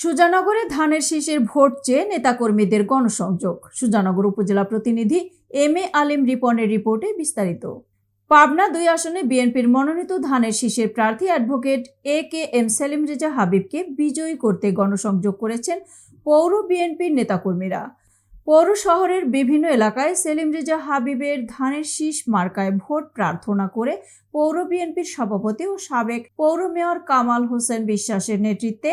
সুজানগরে ধানের শীষের ভোট চেয়ে নেতাকর্মীদের গণসংযোগ। সুজানগর উপজেলা প্রতিনিধি এম এ আলিম রিপনের রিপোর্টে বিস্তারিত। পাবনা দুই আসনে বিএনপির মনোনীত ধানের শীষের প্রার্থী advocate A K M Selim Reza হাবিবকে বিজয়ী করতে গণসংযোগ করেছেন পৌর বিএনপির নেতাকর্মীরা। পৌর শহরের বিভিন্ন এলাকায় সেলিম রেজা হাবিবের ধানের শীষ মার্কায় ভোট প্রার্থনা করে পৌর বিএনপির সভাপতি ও সাবেক পৌর মেয়র কামাল হোসেন বিশ্বাসের নেতৃত্বে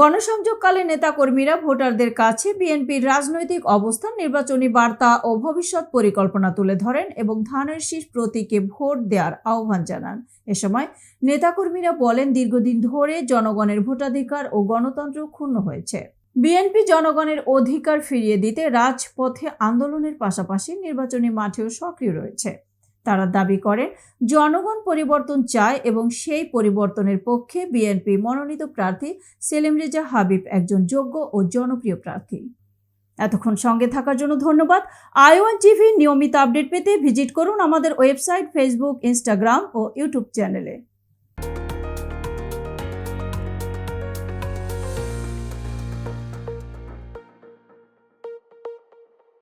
গণসংযোগকালে নেতাকর্মীরা ভোটারদের কাছে বিএনপির রাজনৈতিক অবস্থান, নির্বাচনী বার্তা ও ভবিষ্যৎ পরিকল্পনা তুলে ধরেন এবং ধানের শীষ প্রতীকে ভোট দেওয়ার আহ্বান জানান। এ সময় নেতাকর্মীরা বলেন, দীর্ঘদিন ধরে জনগণের ভোটাধিকার ও গণতন্ত্র ক্ষুণ্ণ হয়েছে। বিএনপি জনগণের অধিকার ফিরিয়ে দিতে রাজপথে আন্দোলনের পাশাপাশি নির্বাচনী মাঠেও সক্রিয় রয়েছে। তারা দাবি করে, জনগণ পরিবর্তন চায় এবং সেই পরিবর্তনের পক্ষে বিএনপি মনোনীত প্রার্থী সেলিম রেজা হাবিব একজন যোগ্য ও জনপ্রিয় প্রার্থী। এতক্ষণ সঙ্গে থাকার জন্য ধন্যবাদ। আইওয়ান টিভি নিয়মিত আপডেট পেতে ভিজিট করুন আমাদের ওয়েবসাইট ফেসবুক ইনস্টাগ্রাম ও ইউটিউব চ্যানেলে।